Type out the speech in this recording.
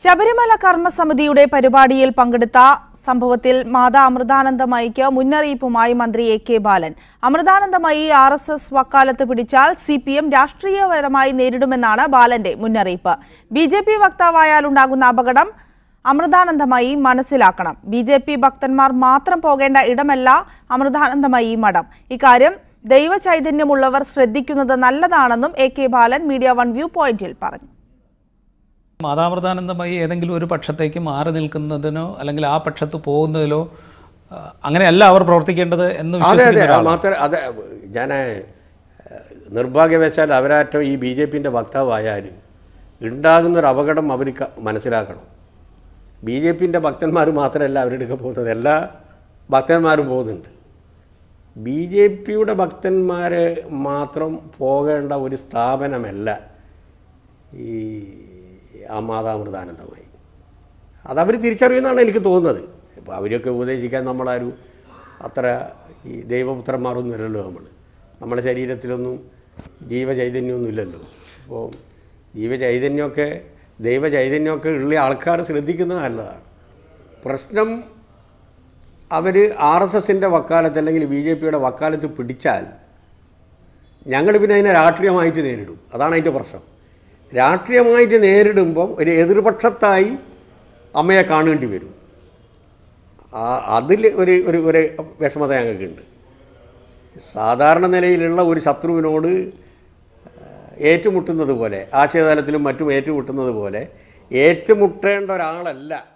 ശബരിമല കർമ്മസമിതിയുടെ പരിപാടിയിൽ പങ്കെടുത്ത സംഭവത്തിൽ മാതാ അമൃതാനന്ദമയിക്ക് മുന്നറിയിപ്പുമായി മന്ത്രി A K Balan. Amritanandamayi R S S വക്കാലത്ത് പിടിച്ചാൽ സി പി എം രാഷ്ട്രീയപരമായി നേരിടുമെന്നാണ് ബാലന്റെ മുന്നറിയിപ്പ്. ബി ജെ പി വക്താവായാലുണ്ടാകുന്ന അപകടം അമൃതാനന്ദമയി മനസ്സിലാക്കണം. ബി ജെ പി ഭക്തന്മാർ മാത്രം പോകേണ്ട ഇടമല്ല അമൃതാനന്ദമയി മഠം. ഇക്കാര്യം ദൈവചൈതന്യമുള്ളവർ ശ്രദ്ധിക്കുന്നത് നല്ലതാണെന്നും A K Balan media one view പോയിന്റിൽ പറഞ്ഞു. മാതാമൃതാനന്ദമായി ഏതെങ്കിലും ഒരു പക്ഷത്തേക്ക് മാറി നിൽക്കുന്നതിനോ അല്ലെങ്കിൽ ആ പക്ഷത്ത് പോകുന്നതിലോ അങ്ങനെയല്ല അവർ പ്രവർത്തിക്കേണ്ടത് എന്ന് മാത്രം അതെ. ഞാൻ നിർഭാഗ്യവശാൽ അവരാറ്റം ഈ ബി ജെ പിന്റെ വക്താവായാൽ ഉണ്ടാകുന്നൊരു അപകടം അവർ മനസ്സിലാക്കണം. ബി ജെ പിന്റെ ഭക്തന്മാർ മാത്രമല്ല അവരുടെ പോകുന്നത്. എല്ലാ ഭക്തന്മാരും പോകുന്നുണ്ട്. ബി ജെ പിയുടെ ഭക്തന്മാർ മാത്രം പോകേണ്ട ഒരു സ്ഥാപനമല്ല ഈ ആ മാതാമൃതാനന്ദമായി. അതവർ തിരിച്ചറിയുന്നതാണ് എനിക്ക് തോന്നുന്നത്. ഇപ്പോൾ അവരെയൊക്കെ ഉപദേശിക്കാൻ നമ്മളാരും അത്ര ഈ ദൈവപുത്രന്മാരൊന്നുമില്ലല്ലോ നമ്മൾ നമ്മുടെ ശരീരത്തിലൊന്നും ജീവചൈതന്യമൊന്നും ഇല്ലല്ലോ അപ്പോൾ ജീവചൈതന്യമൊക്കെ ദൈവചൈതന്യമൊക്കെ ഉള്ള ആൾക്കാർ ശ്രദ്ധിക്കുന്നത് നല്ലതാണ്. പ്രശ്നം അവർ ആർ എസ് എസിന്റെ വക്കാലത്ത് അല്ലെങ്കിൽ ബി ജെ പിയുടെ വക്കാലത്ത് പിടിച്ചാൽ ഞങ്ങൾ പിന്നെ അതിനെ രാഷ്ട്രീയമായിട്ട് നേരിടും. അതാണ് അതിന്റെ പ്രശ്നം. രാഷ്ട്രീയമായിട്ട് നേരിടുമ്പം ഒരു എതിർപക്ഷത്തായി അമ്മയെ കാണേണ്ടി വരും. അതിൽ ഒരു ഒരു ഒരു വിഷമത ഞങ്ങൾക്കുണ്ട്. സാധാരണ നിലയിലുള്ള ഒരു ശത്രുവിനോട് ഏറ്റുമുട്ടുന്നത് പോലെ ആശയതലത്തിലും മറ്റും ഏറ്റുമുട്ടുന്നത് പോലെ ഏറ്റുമുട്ടേണ്ട ഒരാളല്ല